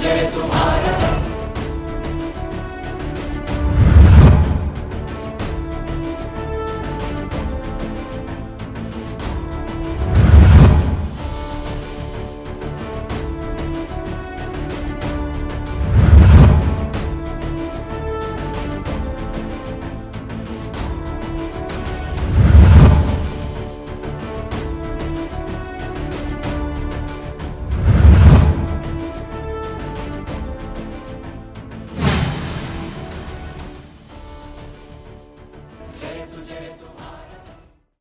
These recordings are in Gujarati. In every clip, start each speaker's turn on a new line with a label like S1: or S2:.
S1: Sanche tu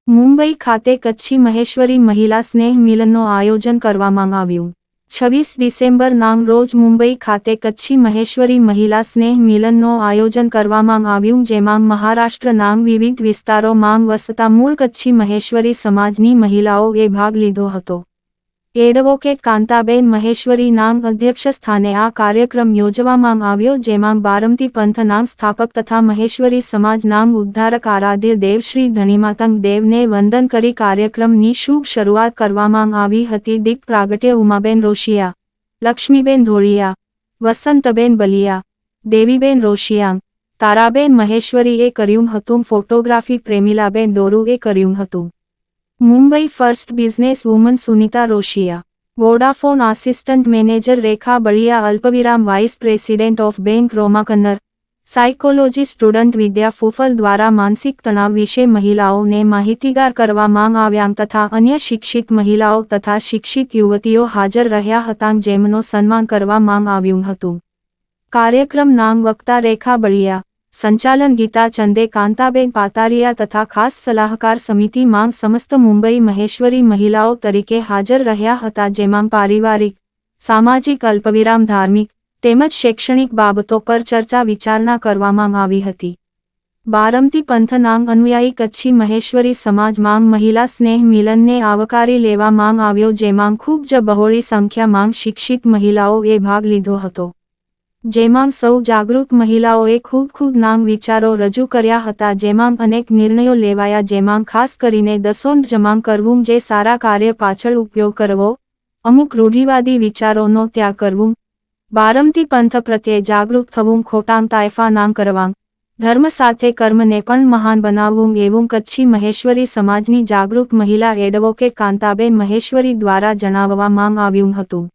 S1: મુંબઈ ખાતે કચ્છી મહેશ્વરી મહિલા સ્નેહ મિલનનું આયોજન કરવામાં આવ્યું. છવ્વીસ ડિસેમ્બર નાંગ રોજ મુંબઈ ખાતે કચ્છી મહેશ્વરી મહિલા સ્નેહ મિલનનું આયોજન કરવામાં આવ્યું જેમાં મહારાષ્ટ્ર નાંગ વિવિધ વિસ્તારોમાં વસતા મૂળ કચ્છી મહેશ્વરી સમાજની મહિલાઓએ ભાગ લીધો હતો. એડવોકેટ કાંતાબેન મહેશ્વરી નામ અધ્યક્ષ સ્થાને આ કાર્યક્રમ યોજવામાં આવ્યો જેમાં બારમતી પંથ નામ સ્થાપક તથા મહેશ્વરી સમાજ નામ ઉદ્ધારક આરાધ્ય દેવ શ્રી ધણીમાતંગ દેવને વંદન કરી કાર્યક્રમની શુભ શરૂઆત કરવામાં આવી હતી દીપ પ્રાગટ્ય ઉમાબેન રોશિયા, લક્ષ્મીબેન ધોળિયા, વસંતબેન બલિયા, દેવીબેન રોશિયાંગ, તારાબેન મહેશ્વરીએ કર્યું હતું ફોટોગ્રાફી, પ્રેમિલાબેન ડોરુએ કર્યું હતું. Mumbai first business woman Sunita Roshiya, Vodafone assistant manager Rekha Baliya, અલ્પવિરામ vice president of bank Roma psychology student Vidya Phuphal દ્વારા માનસિક તણાવ વિશે મહિલાઓને માહિતીગાર કરવા માંગ આવ્યા તથા અન્ય શિક્ષિત મહિલાઓ તથા શિક્ષિત યુવતીઓ હાજર રહ્યા હતા જેમનો સન્માન કરવા માંગ આવ્યું હતું. કાર્યક્રમ નામ વક્તા રેખા બળિયા સંચાલન ગીતા ચંદે કાંતાબેન પાતારિયા તથા ખાસ સલાહકાર સમિતિ માંગ સમસ્ત મુંબઈ મહેશ્વરી મહિલાઓ તરીકે હાજર રહ્યા હતા જેમાં પારિવારિક, સામાજિક અલ્પવિરામ ધાર્મિક તેમજ શૈક્ષણિક બાબતો પર ચર્ચા વિચારણા કરવામાં આવી હતી. બારમતી પંથ નામ અનુયાયી કચ્છી મહેશ્વરી સમાજ માંગ મહિલા સ્નેહ મિલનને આવકારી લેવા માંગ આવ્યો જેમાં ખૂબ જ બહોળી સંખ્યા માંગ શિક્ષિત મહિલાઓએ ભાગ લીધો હતો. જેમાં સૌ જાગૃત મહિલાઓએ ખૂબ ખૂબ નામ વિચારો રજૂ કર્યા હતા, જેમાં અનેક નિર્ણયો લેવાયા, જેમાં ખાસ કરીને દસોંધ જમા કરવું, જે સારા કાર્ય પાછળ ઉપયોગ કરવો, અમુક રૂઢિવાદી વિચારોનો ત્યાગ કરવું બારમતી પંથ પ્રત્યે જાગૃત થવું, ખોટામ તાયફા નામ કરવા, ધર્મ સાથે કર્મને પણ મહાન બનાવવું, એવું કચ્છી મહેશ્વરી સમાજની જાગૃત મહિલા એડવોકેટ કાંતાબેન મહેશ્વરી દ્વારા જણાવવામાં આવ્યું હતું.